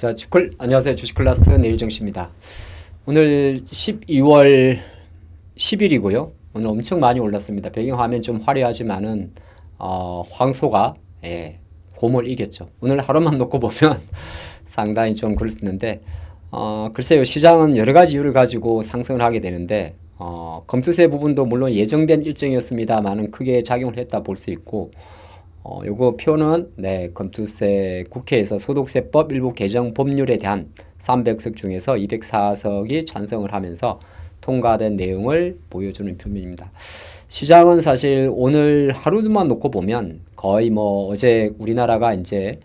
자, 주클 안녕하세요. 주식 클래스 내일정씨입니다. 오늘 12월 10일이고요. 오늘 엄청 많이 올랐습니다. 배경 화면 좀 화려하지만은 어, 황소가 예, 곰을 이겼죠. 오늘 하루만 놓고 보면 상당히 좀 있는데 어, 글쎄요. 시장은 여러 가지 이유를 가지고 상승을 하게 되는데 어, 검투세 부분도 물론 예정된 일정이었습니다만은 크게 작용을 했다 볼 수 있고 어, 요거 표는 네, 검투세 국회에서 소득세법 일부 개정 법률에 대한 300석 중에서 204석이 찬성을 하면서 통과된 내용을 보여주는 표면입니다. 시장은 사실 오늘 하루만 놓고 보면 거의 뭐 어제 우리나라가 이제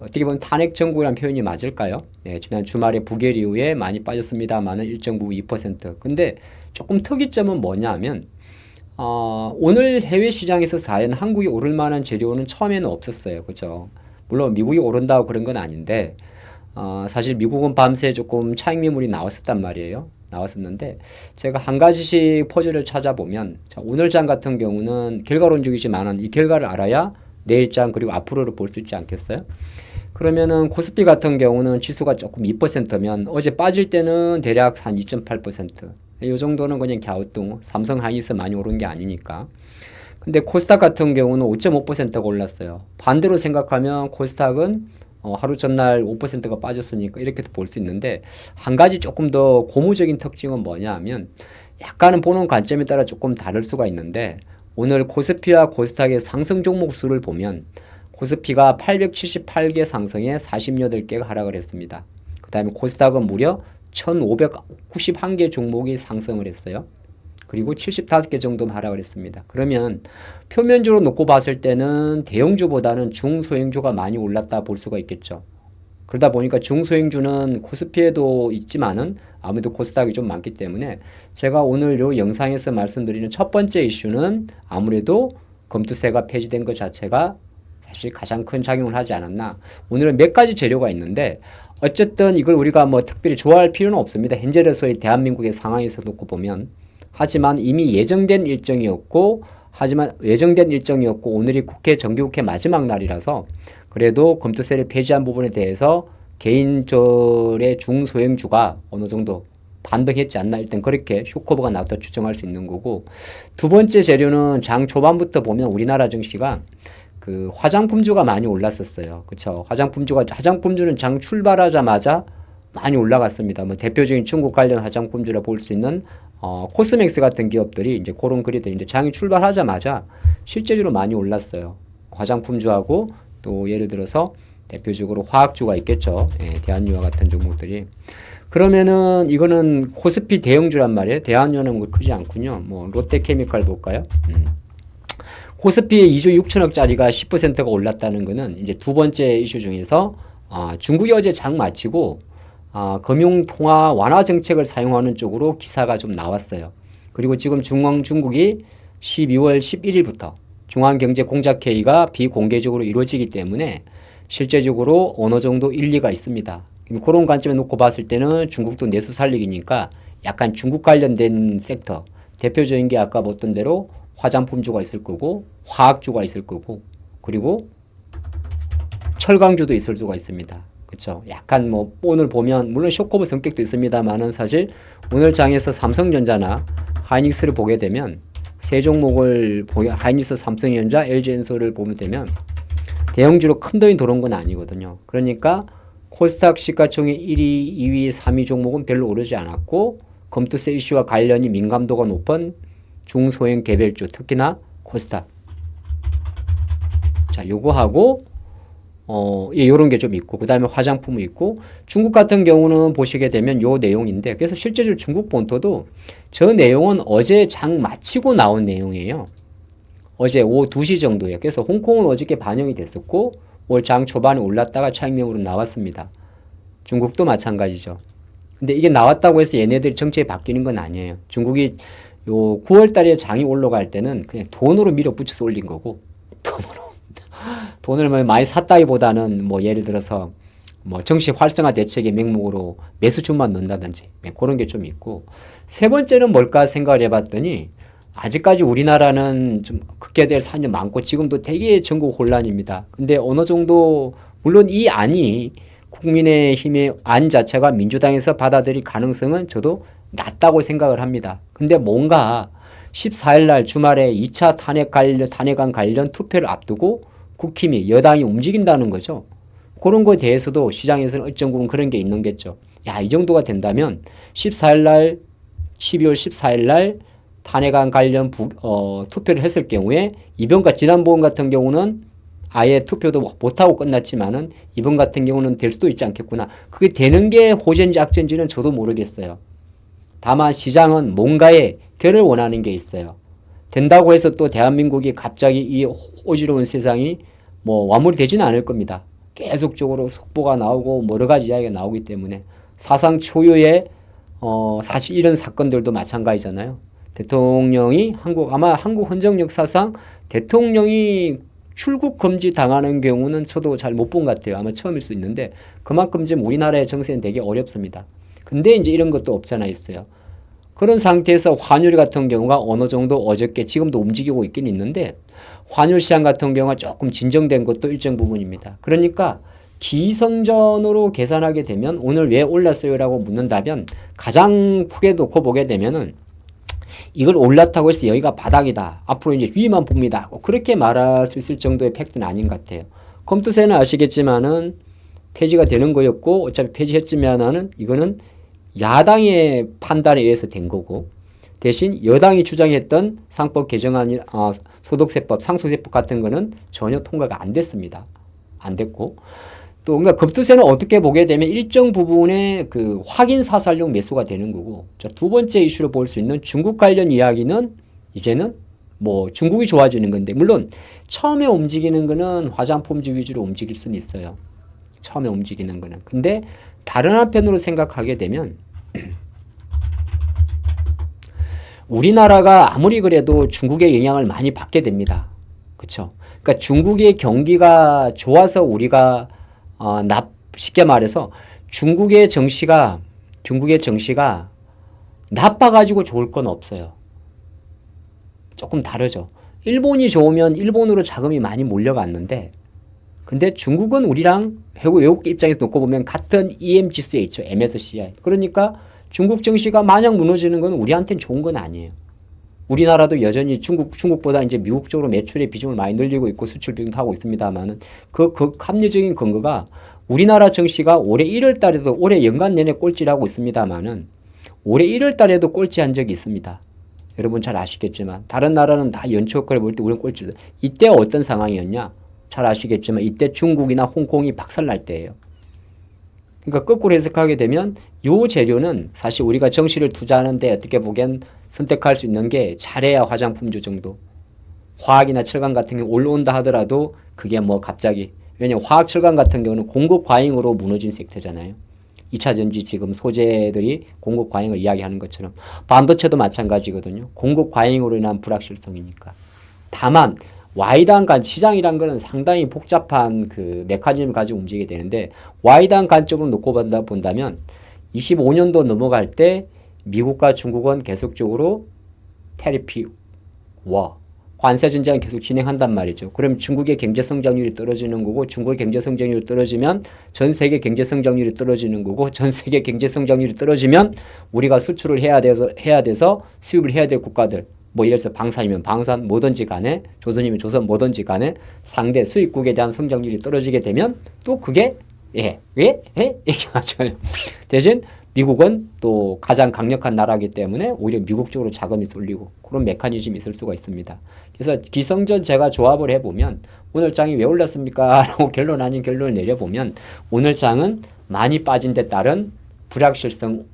어떻게 보면 탄핵 정국이라는 표현이 맞을까요? 네, 지난 주말에 부결 이후에 많이 빠졌습니다만은 일정 부분 2%. 근데 조금 특이점은 뭐냐면 어, 오늘 해외 시장에서 사연 한국이 오를 만한 재료는 처음에는 없었어요. 그죠? 물론 미국이 오른다고 그런 건 아닌데, 어, 사실 미국은 밤새 조금 차익 매물이 나왔었단 말이에요. 나왔었는데, 제가 한 가지씩 퍼즐을 찾아보면, 자, 오늘 장 같은 경우는 결과론적이지만은 이 결과를 알아야 내일 장 그리고 앞으로를 볼 수 있지 않겠어요? 그러면은 코스피 같은 경우는 지수가 조금 2%면 어제 빠질 때는 대략 한 2.8%. 이 정도는 그냥 갸우뚱. 삼성 하이닉스 많이 오른 게 아니니까. 근데 코스닥 같은 경우는 5.5%가 올랐어요. 반대로 생각하면 코스닥은 어, 하루 전날 5%가 빠졌으니까 이렇게도 볼 수 있는데 한 가지 조금 더 고무적인 특징은 뭐냐 하면 약간은 보는 관점에 따라 조금 다를 수가 있는데 오늘 코스피와 코스닥의 상승 종목 수를 보면 코스피가 878개 상승에 48개가 하락을 했습니다. 그 다음에 코스닥은 무려 1591개 종목이 상승을 했어요. 그리고 75개 정도 하락을 했습니다. 그러면 표면적으로 놓고 봤을 때는 대형주보다는 중소형주가 많이 올랐다 볼 수가 있겠죠. 그러다 보니까 중소형주는 코스피에도 있지만은 아무래도 코스닥이 좀 많기 때문에 제가 오늘 요 영상에서 말씀드리는 첫 번째 이슈는 아무래도 검투세가 폐지된 것 자체가 사실 가장 큰 작용을 하지 않았나. 오늘은 몇 가지 재료가 있는데 어쨌든 이걸 우리가 뭐 특별히 좋아할 필요는 없습니다. 현재로서의 대한민국의 상황에서 놓고 보면 하지만 이미 예정된 일정이었고 하지만 예정된 일정이었고 오늘이 국회 정기국회 마지막 날이라서 그래도 검투세를 폐지한 부분에 대해서 개인절의 중소형주가 어느 정도 반등했지 않나 일단 그렇게 쇼커버가 나왔다 추정할 수 있는 거고 두 번째 재료는 장 초반부터 보면 우리나라 증시가 그 화장품주가 많이 올랐었어요. 그렇죠? 화장품주가 화장품주는 장 출발하자마자 많이 올라갔습니다. 뭐 대표적인 중국 관련 화장품주라 볼 수 있는 어, 코스맥스 같은 기업들이 이제 그런 그리들 이제 장이 출발하자마자 실제적으로 많이 올랐어요. 화장품주하고 또 예를 들어서 대표적으로 화학주가 있겠죠. 예, 대한유화 같은 종목들이. 그러면은 이거는 코스피 대형주란 말이에요. 대한유화는 뭐 크지 않군요. 뭐 롯데케미칼 볼까요? 음. 코스피의 2조 6천억짜리가 10%가 올랐다는 것은 이제 두 번째 이슈 중에서 아, 중국이 어제 장 마치고 아, 금융통화 완화 정책을 사용하는 쪽으로 기사가 좀 나왔어요. 그리고 지금 중앙 중국이 12월 11일부터 중앙경제공작회의가 비공개적으로 이루어지기 때문에 실제적으로 어느 정도 일리가 있습니다. 그런 관점에 놓고 봤을 때는 중국도 내수 살리기니까 약간 중국 관련된 섹터 대표적인 게 아까 봤던 대로 화장품주가 있을 거고 화학주가 있을 거고 그리고 철강주도 있을 수가 있습니다. 그렇죠. 약간 뭐 오늘 보면 물론 쇼커브 성격도 있습니다만은 사실 오늘 장에서 삼성전자나 하이닉스를 보게 되면 세 종목을 보게 하이닉스, 삼성전자, LG엔솔을 보면 되면 대형주로 큰 돈이 들어온 건 아니거든요. 그러니까 코스닥 시가총액 1위, 2위, 3위 종목은 별로 오르지 않았고 검투세 이슈와 관련이 민감도가 높은 중소형 개별주 특히나 코스닥 자 요거하고 어, 예, 요런 게 좀 있고, 그 다음에 화장품이 있고, 중국 같은 경우는 보시게 되면 요 내용인데, 그래서 실제로 중국 본토도 저 내용은 어제 장 마치고 나온 내용이에요. 어제 오후 2시 정도에. 그래서 홍콩은 어저께 반영이 됐었고, 올 장 초반에 올랐다가 차익명으로 나왔습니다. 중국도 마찬가지죠. 근데 이게 나왔다고 해서 얘네들이 정책이 바뀌는 건 아니에요. 중국이 요 9월 달에 장이 올라갈 때는 그냥 돈으로 밀어붙여서 올린 거고, 돈으로. 돈을 뭐 많이 샀다기보다는 뭐 예를 들어서 뭐 정시 활성화 대책의 명목으로 매수주만 넣는다든지 네, 그런 게 좀 있고 세 번째는 뭘까 생각을 해봤더니 아직까지 우리나라는 좀 극대될 산이 많고 지금도 되게 전국 혼란입니다. 근데 어느 정도 물론 이 안이 국민의힘의 안 자체가 민주당에서 받아들일 가능성은 저도 낮다고 생각을 합니다. 근데 뭔가 14일 날 주말에 2차 탄핵 관련 탄핵안 관련 투표를 앞두고 국힘이 여당이 움직인다는 거죠. 그런 거에 대해서도 시장에서는 일정 부분 그런 게 있는 겠죠. 야, 이 정도가 된다면 14일 날 12월 14일 날 탄핵안 관련 부, 어, 투표를 했을 경우에 이번과 지난번 같은 경우는 아예 투표도 못하고 끝났지만은 이번 같은 경우는 될 수도 있지 않겠구나. 그게 되는 게 호전지 악전지는 저도 모르겠어요. 다만 시장은 뭔가의 결을 원하는 게 있어요. 된다고 해서 또 대한민국이 갑자기 이 어지러운 세상이 뭐 와물되지는 않을 겁니다. 계속적으로 속보가 나오고 뭐 여러 가지 이야기가 나오기 때문에 사상 초유의 어 사실 이런 사건들도 마찬가지잖아요. 대통령이 한국 아마 한국 헌정 역사상 대통령이 출국 금지 당하는 경우는 저도 잘 못 본 것 같아요. 아마 처음일 수 있는데 그만큼 지금 우리나라의 정세는 되게 어렵습니다. 근데 이제 이런 것도 없잖아 있어요. 그런 상태에서 환율 같은 경우가 어느 정도 어저께 지금도 움직이고 있긴 있는데 환율 시장 같은 경우가 조금 진정된 것도 일정 부분입니다. 그러니까 기성전으로 계산하게 되면 오늘 왜 올랐어요라고 묻는다면 가장 크게 놓고 보게 되면은 이걸 올랐다고 해서 여기가 바닥이다. 앞으로 이제 위만 봅니다. 그렇게 말할 수 있을 정도의 팩트는 아닌 것 같아요. 컴투세는 아시겠지만은 폐지가 되는 거였고 어차피 폐지했지만은 이거는 야당의 판단에 의해서 된 거고 대신 여당이 주장했던 상법 개정안 아, 소득세법 상속세법 같은 거는 전혀 통과가 안 됐습니다. 안 됐고 또 그러니까 급투세는 어떻게 보게 되면 일정 부분의 그 확인 사살용 매수가 되는 거고 자, 두 번째 이슈로 볼 수 있는 중국 관련 이야기는 이제는 뭐 중국이 좋아지는 건데 물론 처음에 움직이는 거는 화장품주 위주로 움직일 수는 있어요. 처음에 움직이는 거는. 근데 다른 한편으로 생각하게 되면 우리나라가 아무리 그래도 중국의 영향을 많이 받게 됩니다. 그렇죠? 그러니까 중국의 경기가 좋아서 우리가 어, 납 쉽게 말해서 중국의 정시가 중국의 정시가 나빠 가지고 좋을 건 없어요. 조금 다르죠. 일본이 좋으면 일본으로 자금이 많이 몰려갔는데 근데 중국은 우리랑 외국 입장에서 놓고 보면 같은 EM 지수에 있죠. MSCI. 그러니까 중국 증시가 마냥 무너지는 건 우리한테는 좋은 건 아니에요. 우리나라도 여전히 중국, 중국보다 이제 미국 쪽으로 매출의 비중을 많이 늘리고 있고 수출 비중도 하고 있습니다만은 그, 그 합리적인 근거가 우리나라 증시가 올해 1월 달에도 올해 연간 내내 꼴찌를 고 있습니다만은 올해 1월 달에도 꼴찌한 적이 있습니다. 여러분 잘 아시겠지만 다른 나라는 다 연초 효과를 볼 때 우리는 꼴찌다. 이때 어떤 상황이었냐? 잘 아시겠지만 이때 중국이나 홍콩이 박살날 때예요. 그러니까 거꾸로 해석하게 되면 요 재료는 사실 우리가 정시를 투자하는데 어떻게 보기엔 선택할 수 있는 게 잘해야 화장품주 정도. 화학이나 철강 같은 경우 올라온다 하더라도 그게 뭐 갑자기 왜냐면 화학 철강 같은 경우는 공급 과잉으로 무너진 섹터잖아요. 2차 전지 지금 소재들이 공급 과잉을 이야기하는 것처럼 반도체도 마찬가지거든요. 공급 과잉으로 인한 불확실성이니까. 다만 Y단 간 시장이란 거는 상당히 복잡한 그 메커니즘을 가지고 움직이게 되는데 Y단 관점으로 놓고 본다, 본다면 25년도 넘어갈 때 미국과 중국은 계속적으로 테리피 와 관세 전쟁을 계속 진행한단 말이죠. 그럼 중국의 경제 성장률이 떨어지는 거고 중국의 경제 성장률이 떨어지면 전 세계 경제 성장률이 떨어지는 거고 전 세계 경제 성장률이 떨어지면 우리가 수출을 해야 돼서 해야 돼서 수입을 해야 될 국가들 뭐 예를 들어서 방산이면 방산 뭐든지 간에 조선이면 조선 뭐든지 간에 상대 수입국에 대한 성장률이 떨어지게 되면 또 그게 예, 왜? 예? 이게 맞아요. 대신 미국은 또 가장 강력한 나라이기 때문에 오히려 미국 쪽으로 자금이 쏠리고 그런 메커니즘이 있을 수가 있습니다. 그래서 기성전 제가 조합을 해보면 오늘 장이 왜 올랐습니까? 라고 결론 아닌 결론을 내려보면 오늘 장은 많이 빠진 데 따른 불확실성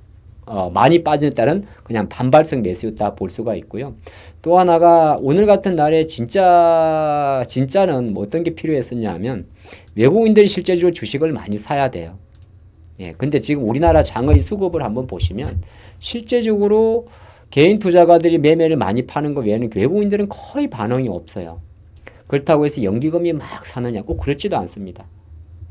어, 많이 빠진 때는 그냥 반발성 매수였다 볼 수가 있고요. 또 하나가 오늘 같은 날에 진짜 진짜는 뭐 어떤 게 필요했었냐면 외국인들이 실제적으로 주식을 많이 사야 돼요. 예, 근데 지금 우리나라 장의 수급을 한번 보시면 실제적으로 개인 투자가들이 매매를 많이 파는 것 외에는 외국인들은 거의 반응이 없어요. 그렇다고 해서 연기금이 막 사느냐 꼭 그렇지도 않습니다.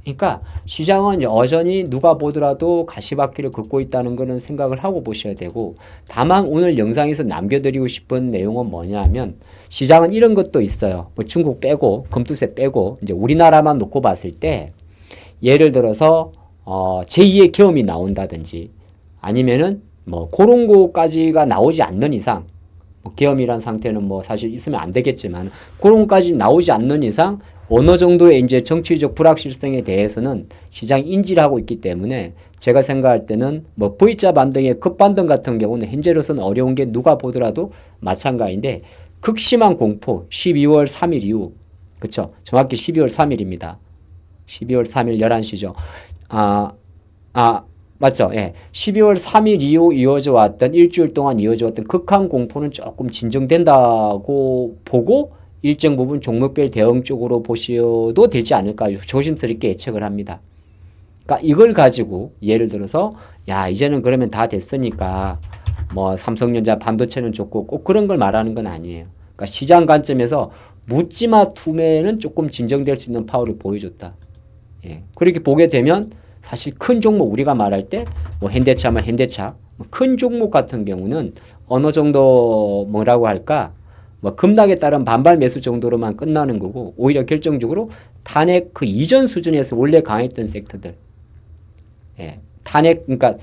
그러니까 시장은 여전히 누가 보더라도 가시밭길을 걷고 있다는 것은 생각을 하고 보셔야 되고 다만 오늘 영상에서 남겨드리고 싶은 내용은 뭐냐면 시장은 이런 것도 있어요. 뭐 중국 빼고 금투세 빼고 이제 우리나라만 놓고 봤을 때 예를 들어서 어, 제2의 계엄이 나온다든지 아니면은 뭐 그런 거까지가 나오지 않는 이상 뭐 계엄이란 상태는 뭐 사실 있으면 안 되겠지만 그런까지 나오지 않는 이상 어느 정도의 이제 정치적 불확실성에 대해서는 시장이 인지를 하고 있기 때문에 제가 생각할 때는 뭐 V자 반등의 급반등 같은 경우는 현재로서는 어려운 게 누가 보더라도 마찬가지인데 극심한 공포 12월 3일 이후 그쵸 정확히 12월 3일입니다. 12월 3일 11시죠. 아, 아, 맞죠? 예. 12월 3일 이후 이어져 왔던 일주일 동안 이어져 왔던 극한 공포는 조금 진정된다고 보고 일정 부분 종목별 대응 쪽으로 보셔도 되지 않을까 조심스럽게 예측을 합니다. 그러니까 이걸 가지고 예를 들어서 야 이제는 그러면 다 됐으니까 뭐 삼성전자 반도체는 좋고 꼭 그런 걸 말하는 건 아니에요. 그러니까 시장 관점에서 묻지마 투매는 조금 진정될 수 있는 파워를 보여줬다. 예. 그렇게 보게 되면 사실 큰 종목 우리가 말할 때 뭐 현대차면 현대차 뭐큰 종목 같은 경우는 어느 정도 뭐라고 할까 뭐 급락에 따른 반발 매수 정도로만 끝나는 거고 오히려 결정적으로 탄핵 그 이전 수준에서 원래 강했던 섹터들 예. 탄핵 그러니까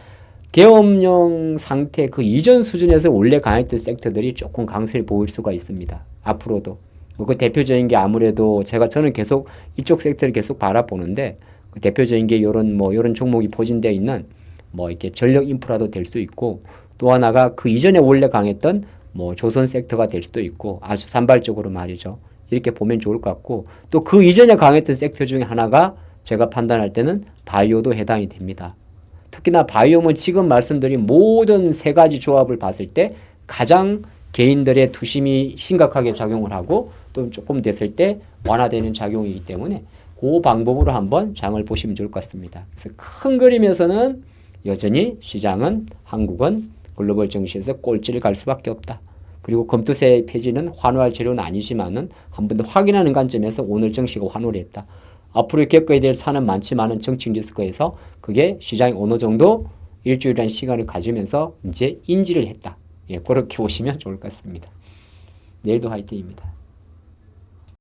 계엄령 상태 그 이전 수준에서 원래 강했던 섹터들이 조금 강세를 보일 수가 있습니다. 앞으로도 뭐그 대표적인 게 아무래도 제가 저는 계속 이쪽 섹터를 계속 바라보는데 그 대표적인 게 요런 뭐 요런 종목이 포진되어 있는 뭐 이렇게 전력 인프라도 될 수 있고 또 하나가 그 이전에 원래 강했던 뭐 조선 섹터가 될 수도 있고 아주 산발적으로 말이죠. 이렇게 보면 좋을 것 같고 또 그 이전에 강했던 섹터 중에 하나가 제가 판단할 때는 바이오도 해당이 됩니다. 특히나 바이오는 지금 말씀드린 모든 세 가지 조합을 봤을 때 가장 개인들의 투심이 심각하게 작용을 하고 또 조금 됐을 때 완화되는 작용이기 때문에 그 방법으로 한번 장을 보시면 좋을 것 같습니다. 그래서 큰 그림에서는 여전히 시장은 한국은 글로벌 증시에서 꼴찌를 갈 수밖에 없다. 그리고 검투세 폐지는 환호할 재료는 아니지만은 한 번 더 확인하는 관점에서 오늘 증시가 환호를 했다. 앞으로 겪어야 될 산은 많지만은 정치 리스크에서 그게 시장이 어느 정도 일주일이라는 시간을 가지면서 이제 인지를 했다. 예, 그렇게 보시면 좋을 것 같습니다. 내일도 화이팅입니다.